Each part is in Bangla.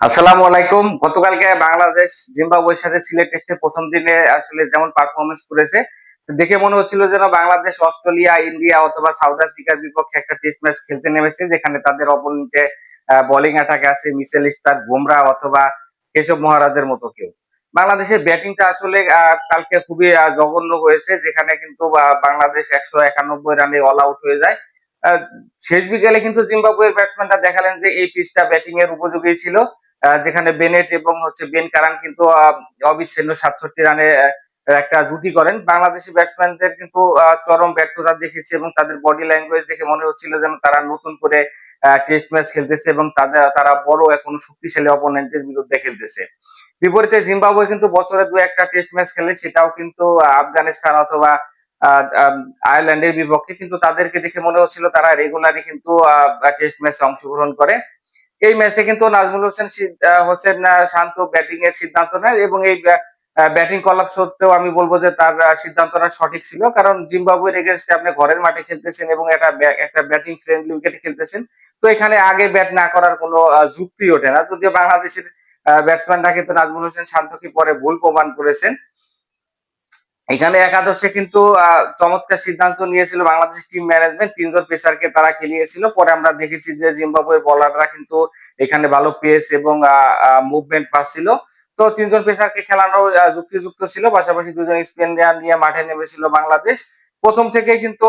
আসসালামু আলাইকুম। গতকালকে বাংলাদেশ জিম্বাবুয়ের সাথে সিলেট টেস্টের প্রথম দিনে আসলে যেমন পারফরমেন্স করেছে দেখে মনে হচ্ছিল যেন বাংলাদেশ, অস্ট্রেলিয়া, ইন্ডিয়া অথবা সাউথ আফ্রিকার বিপক্ষে একটা টেস্ট ম্যাচ খেলতে নেমেছে, যেখানে তাদের অপোনেন্টে বোলিং অ্যাটাকে আছে মিসেল স্টার বুমরা অথবা কেশব মহারাজের মতো কেউ। বাংলাদেশের ব্যাটিংটা আসলে কালকে খুবই জঘন্য হয়েছে, যেখানে কিন্তু বাংলাদেশ একশো একানব্বই রানে অল আউট হয়ে যায়। শেষ বিকেলে কিন্তু জিম্বাবুয়ের ব্যাটসম্যানরা দেখালেন যে এই পিচটা ব্যাটিং এর উপযোগী ছিল। যেখানে বেনেট এবং হচ্ছে বেন কারান কিন্তু অবিচ্ছিন্ন সাতষট্টি রানে একটা জুটি করেন। বাংলাদেশি ব্যাটসম্যানদের কিন্তু চরম ব্যর্থতা দেখেছি এবং তাদের বডি ল্যাঙ্গুয়েজ দেখে মনে হচ্ছিল যেন তারা নতুন করে টেস্ট ম্যাচ খেলতেছে এবং তাদের, তারা বড় এখন শক্তিশালী অপোনেন্টের বিরুদ্ধে খেলতেছে। বিপরীতে জিম্বাবুয়ে কিন্তু বছরে দু একটা টেস্ট ম্যাচ খেলে, সেটাও কিন্তু আফগানিস্তান অথবা আয়ারল্যান্ডের বিপক্ষে। কিন্তু তাদেরকে দেখে মনে হচ্ছিল তারা রেগুলারই কিন্তু টেস্ট ম্যাচে অংশগ্রহণ করে। এই ম্যাচে কিন্তু নাজমুল হোসেন হোসেন শান্ত ব্যাটিং এর সিদ্ধান্ত নেয় এবং এই ব্যাটিং কলাপ সত্ত্বেও আমি বলব যে তার সিদ্ধান্তটা সঠিক ছিল। কারণ জিম্বাবুয়ের এগেনস্টে আপনি ঘরের মাঠে খেলতেছেন এবং ব্য- একটা ব্যাটিং ফ্রেন্ডলি উইকেটে খেলতেছেন। তো এখানে আগে ব্যাট না করার কোনো যুক্তি ওঠে না। যদিও বাংলাদেশের ব্যাটসম্যানরা কিন্তু নাজমুল হোসেন শান্তকে পরে ভুল প্রমাণ করেছেন। এখানে একাদশে কিন্তু চমৎকার সিদ্ধান্ত নিয়েছিল বাংলাদেশ টিম ম্যানেজমেন্ট তিনজন পেসারকে তারা খেলিয়েছিল। পরে আমরা দেখেছি যে জিম্বাবুয়ের বলাররা কিন্তু এখানে ভালো পেস এবং মুভমেন্ট পাচ্ছিল। তো তিনজন পেসারকে খেলানো যুক্তিযুক্ত ছিল। পাশাপাশি দুজন স্পিনার নিয়ে মাঠে নেমেছিল বাংলাদেশ। প্রথম থেকে কিন্তু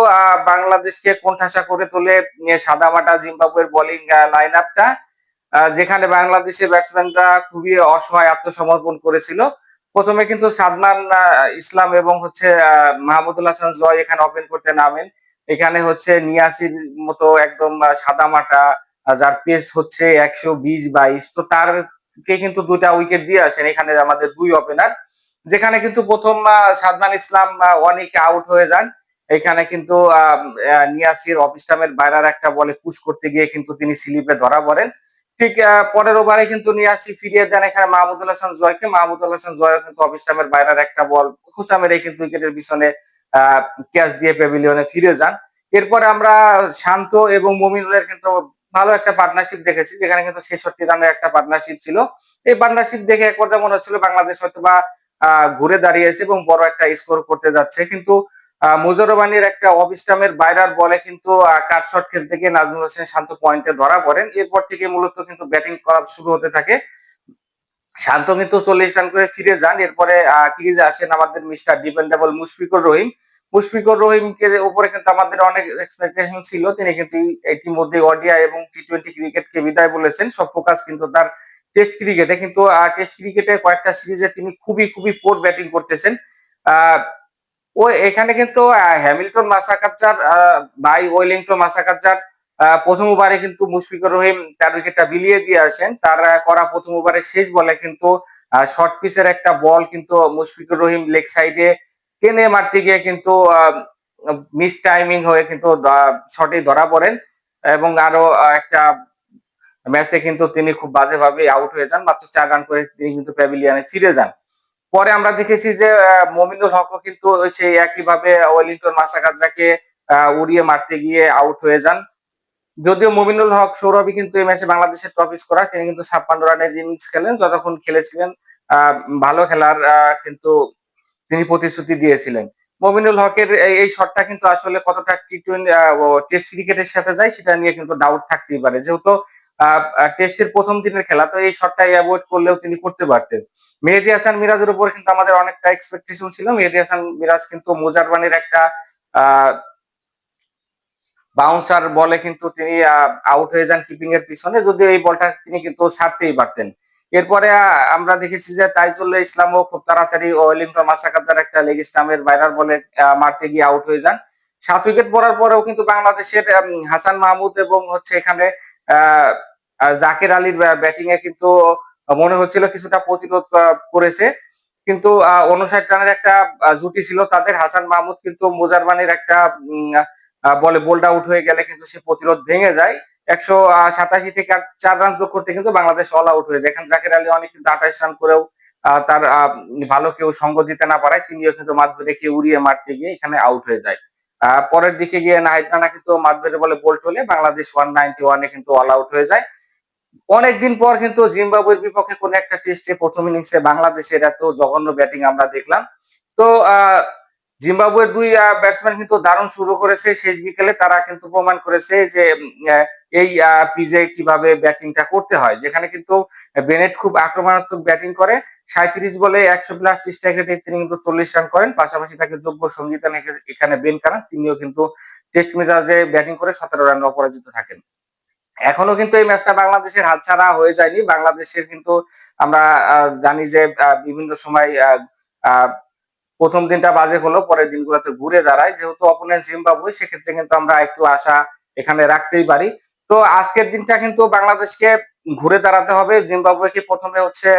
বাংলাদেশকে কোণঠাসা করে তোলে সাদামাটা জিম্বাবুয়ের বোলিং লাইন আপটা যেখানে বাংলাদেশের ব্যাটসম্যানরা খুবই অসহায় আত্মসমর্পণ করেছিল। প্রথমে কিন্তু সাদমান ইসলাম এবং হচ্ছে মাহমুদুল জয় এখানে ওপেন করতে নামেন। এখানে হচ্ছে নিয়াসির মতো একদম আহ, সাদামাটা আহ, যার পেস হচ্ছে একশো বিশ বাইশ। তো তার কে কিন্তু দুইটা উইকেট দিয়ে আসেন এখানে আমাদের দুই ওপেনার যেখানে কিন্তু প্রথম সাদমান ইসলাম অনেক আউট হয়ে যান। এখানে কিন্তু নিয়াসির অফ স্টাম্পের বাইরের একটা বলে পুশ করতে গিয়ে কিন্তু তিনি স্লিপে ধরা পড়েন। ঠিক পরের ওভারে কিন্তু নিয়ে আসি, ফিরিয়ে দেন এখানে মাহমুদুল হাসান জয়কে। মাহমুদুল হাসান জয় কিন্তু অফ স্টাম্পের বাইরের একটা বল। খোঁচা মেরে কিন্তু উইকেটের পিছনে ক্যাচ দিয়ে প্যাভিলিয়নে ফিরে যান। এরপরে আমরা শান্ত এবং মমিনুলের কিন্তু ভালো একটা পার্টনারশিপ দেখেছি, যেখানে কিন্তু ছেষট্টি রানের একটা পার্টনারশিপ ছিল। এই পার্টনারশিপ দেখে এক মনে হচ্ছিল বাংলাদেশ হয়তো বা ঘুরে দাঁড়িয়েছে এবং বড় একটা স্কোর করতে যাচ্ছে। কিন্তু মুজরবানির একটা অফ বাইরার বলে কিন্তু কাট শট খেলতে গিয়ে নাজমুল হোসেন শান্ত পয়েন্টে ধরা পড়েন। এরপর থেকে মূলত কিন্তু ব্যাটিং করা শুরু হতে থাকে। শান্ত কিন্তু চল্লিশ রান করে ফিরে যান। এরপরে ক্রিজে আসেন আমাদের মিস্টার ডিপেন্ডেবল মুশফিকুর রহিম। মুশফিকুর রহিমকে উপরে কিন্তু আমাদের অনেক এক্সপেকটেশন ছিল। তিনি কিন্তু ইতিমধ্যে ওডিআই এবং টি টোয়েন্টি ক্রিকেটকে বিদায় বলেছেন। সব ফোকাস কিন্তু তার টেস্ট ক্রিকেটে কিন্তু টেস্ট ক্রিকেটে কয়েকটা সিরিজে তিনি খুবই খুবই পোর ব্যাটিং করতেছেন। আহ ও এখানে কিন্তু হ্যামিল্টন মাসাকাচ্চার ভাই ওয়েলিংটন মাসাকাচ্চার প্রথম ওভারে কিন্তু মুশফিকুর রহিম তার উইকেটটা বিলিয়ে দিয়ে আসেন। তার করা প্রথম ওভারের শেষ বলে কিন্তু শর্ট পিচের একটা বল কিন্তু মুশফিকুর রহিম লেগ সাইডে টেনে মারতে গিয়ে কিন্তু মিস টাইমিং হয়ে কিন্তু শটে ধরা পড়েন। এবং আরও একটা ম্যাচে কিন্তু তিনি খুব বাজেভাবে আউট হয়ে যান। মাত্র চার রান করে তিনি কিন্তু প্যাভিলিয়নে ফিরে যান। পরে আমরা দেখেছি যে মমিনুল হকও কিন্তু সেই একইভাবে ওয়েলিংটন মাসাকাজাকে উড়িয়ে মারতে গিয়ে আউট হয়ে যান। যদিও মমিনুল হক সৌরভী কিন্তু এই ম্যাচে বাংলাদেশের টপ স্কোরার তিনি কিন্তু ছাপ্পান্ন রানের ইনিংস খেলেন, যতক্ষণ খেলেছিলেন ভালো খেলার কিন্তু তিনি প্রতিশ্রুতি দিয়েছিলেন। মমিনুল হকের এই শটটা কিন্তু আসলে কতটা টি টোয়েন্টি টেস্ট ক্রিকেটের সাথে যায়, সেটা নিয়ে কিন্তু ডাউট থাকতেই পারে। যেহেতু টেস্টের প্রথম দিনের খেলা, তো এই শটটা অ্যাভয়েড করলেও তিনি করতে পারতেন। মেহেদি হাসান মিরাজের উপর কিন্তু আমাদের অনেকটা এক্সপেকটেশন ছিল। মেহেদি হাসান মিরাজ কিন্তু একটা বাউন্সার বলে কিন্তু তিনি আউট হয়ে যান কিপিং এর পিছনে। যদিও এই বলটা তিনি কিন্তু ছাড়তেই পারতেন। এরপরে আমরা দেখেছি যে তাইজুল্লাহ ইসলামও খুব তাড়াতাড়ি ওয়েলিংটন মাসাকাজার একটা লেগ স্টাম্পের বাইরার বলে মারতে গিয়ে আউট হয়ে যান। সাত উইকেট পড়ার পরেও কিন্তু বাংলাদেশের হাসান মাহমুদ এবং হচ্ছে এখানে জাকির আলীর ব্যাটিং এ কিন্তু মনে হচ্ছিল কিছুটা প্রতিরোধ করেছে। কিন্তু উনষাট রানের একটা জুটি ছিল তাদের। হাসান মাহমুদ কিন্তু মোজারবানির একটা বলে বোল্ড আউট হয়ে গেলে কিন্তু সে প্রতিরোধ ভেঙে যায়। একশো সাতাশি থেকে চার রান যোগ করতে কিন্তু বাংলাদেশ অল আউট হয়ে যায়। এখানে জাকির আলী অনেক কিন্তু আঠাশ রান করেও তার ভালো কেউ সঙ্গ দিতে না পারায় তিনিও কিন্তু মাঝবে রেখে উড়িয়ে মারতে গিয়ে এখানে আউট হয়ে যায়। পরের দিকে গিয়ে নাহিদ কিন্তু মাঝবে বলে বোল্ট হলে বাংলাদেশ ওয়ান নাইনটি ওয়ানে কিন্তু অল আউট হয়ে যায়। অনেকদিন পর কিন্তু জিম্বাবুয়ের বিপক্ষে কোন একটা টেস্টে প্রথম ইনিংসে বাংলাদেশের এত জঘন্য ব্যাটিং আমরা দেখলাম। তো জিম্বাবুয়ের দুই ব্যাটসম্যান কিন্তু দারুণ শুরু করেছে। শেষ বিকেলে তারা কিন্তু প্রমাণ করেছে যে এই পিজে কীভাবে ব্যাটিংটা করতে হয়। যেখানে কিন্তু বেনেট খুব আক্রমণাত্মক ব্যাটিং করে। সাঁত্রিশ বলে একশো প্লাস স্ট্রাইক রেটে তিনি কিন্তু চল্লিশ রান করেন। পাশাপাশি তাকে যোগ্য সঙ্গীতা এখানে বেন কারান। তিনিও কিন্তু টেস্ট মেজাজে ব্যাটিং করে সতেরো রানে অপরাজিত থাকেন। এখনও কিন্তু এই ম্যাচটা বাংলাদেশের হাতছাড়া হয়ে যায়নি। বাংলাদেশের কিন্তু আমরা জানি যে বিভিন্ন সময় প্রথম দিনটা বাজে হলো, পরের দিনগুলোতে ঘুরে দাঁড়ায়। যেহেতু অপোনেন্ট জিম্বাবুয়ে, সেক্ষেত্রে কিন্তু আমরা একটু আশা এখানে রাখতেই পারি। তো আজকের দিনটা কিন্তু বাংলাদেশকে ঘুরে দাঁড়াতে হবে। জিম্বাবুয়েকে প্রথমে হচ্ছে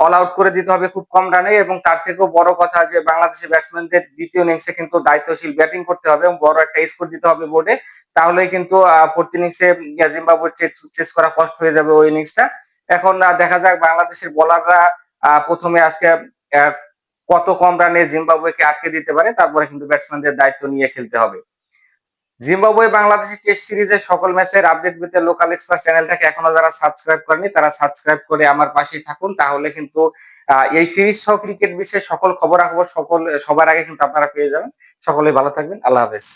অল আউট করে দিতে হবে খুব কম রানে এবং তার থেকেও বড় কথা যে বাংলাদেশের ব্যাটসম্যানদের দ্বিতীয় ইনিংসে কিন্তু দায়িত্বশীল ব্যাটিং করতে হবে এবং বড় একটা স্কোর দিতে হবে বোর্ডে তাহলে কিন্তু প্রতি ইনিংসে জিম্বাবুয়ের চেস করা কষ্ট হয়ে যাবে ওই ইনিংসটা এখন দেখা যাক বাংলাদেশের বোলাররা প্রথমে আজকে কত কম রানে জিম্বাবুয়েকে আটকে দিতে পারে, তারপরে কিন্তু ব্যাটসম্যানদের দায়িত্ব নিয়ে খেলতে হবে। জিম্বাবুয়ে বাংলাদেশের টেস্ট সিরিজে সকল ম্যাচের আপডেট পেতে লোকাল এক্সপ্রেস চ্যানেলটাকে এখনও যারা সাবস্ক্রাইব করেনি, তারা সাবস্ক্রাইব করে আমার পাশেই থাকুন। তাহলে কিন্তু এই সিরিজ সহ ক্রিকেট বিশ্বের সকল খবরাখবর সকল, সবার আগে কিন্তু আপনারা পেয়ে যাবেন। সকলে ভালো থাকবেন। আল্লাহ হাফেজ।